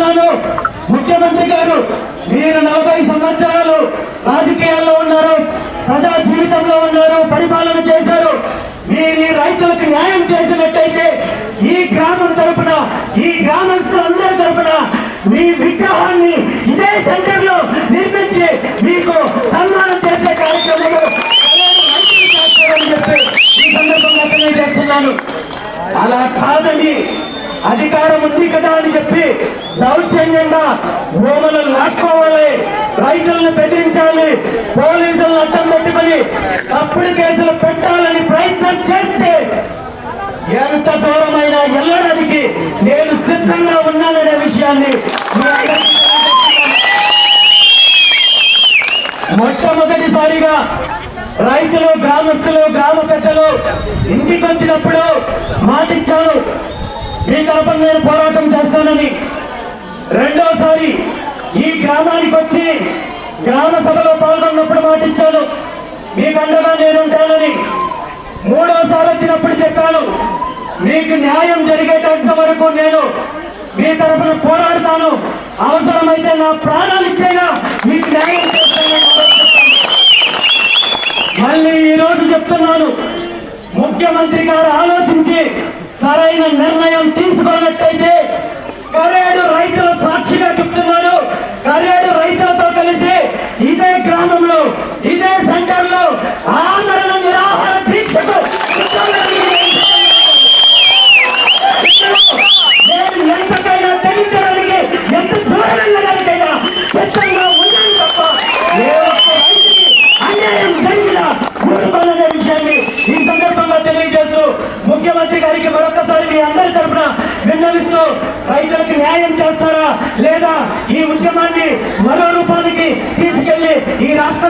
చెప్తున్నాను ముఖ్యమంత్రి గారు మీరు నలభై సంవత్సరాలు రాజకీయాల్లో ఉన్నారు ప్రజా జీవితంలో ఉన్నారు పరిపాలన చేశారు. మీరు ఈ రైతులకు న్యాయం చేసినట్టయితే ఈ గ్రామం తరపున ఈ గ్రామస్తులందరి తరపున మీ విగ్రహాన్ని ఇదే సెంటర్లో నిర్మించి మీకు సన్మానం చేసే కార్యక్రమంలో చెప్పి ఈ సందర్భంగా తెలియజేస్తున్నాను. అలా కాదని అధికారం ఉంది కదా అని చెప్పి దౌర్జన్యంగా భూములను లాక్కోవాలి. రైతులను బెదిరించాలి. పోలీసులను అడ్డం పెట్టుకుని తప్పుడు కేసులు పెట్టాలని ప్రయత్నం చేస్తే ఎంత దూరమైన వెళ్ళడానికి నేను సిద్ధంగా ఉన్నాననే విషయాన్ని మొట్టమొదటిసారిగా రైతులు గ్రామస్తులు గ్రామ పెద్దలు ఇంటికి వచ్చినప్పుడు మాటిచ్చాను. మీ తరపున నేను పోరాటం చేస్తానని రెండోసారి ఈ గ్రామానికి వచ్చి గ్రామ సభలో పాల్గొన్నప్పుడు మాటిచ్చాను. మీకు అండగా నేను మూడోసారి వచ్చినప్పుడు చెప్పాను. మీకు న్యాయం జరిగేటంత వరకు నేను మీ తరపున పోరాడతాను. అవసరమైతే నా ప్రాణాలు ఇచ్చేనా మీకు న్యాయం చేస్తానని మళ్ళీ ఈ రోజు చెప్తున్నాను. ముఖ్యమంత్రి గారు ఆలోచించి సరైన నిర్ణయం తీసుకున్నట్టయితే ముఖ్యమంత్రి గారికి మరొకసారి మీ అందరి తరఫున విన్నవిస్తూ రైతులకు న్యాయం చేస్తారా లేదా ఈ ఉద్యమాన్ని మరో రూపానికి తీసుకెళ్ళి ఈ రాష్ట్ర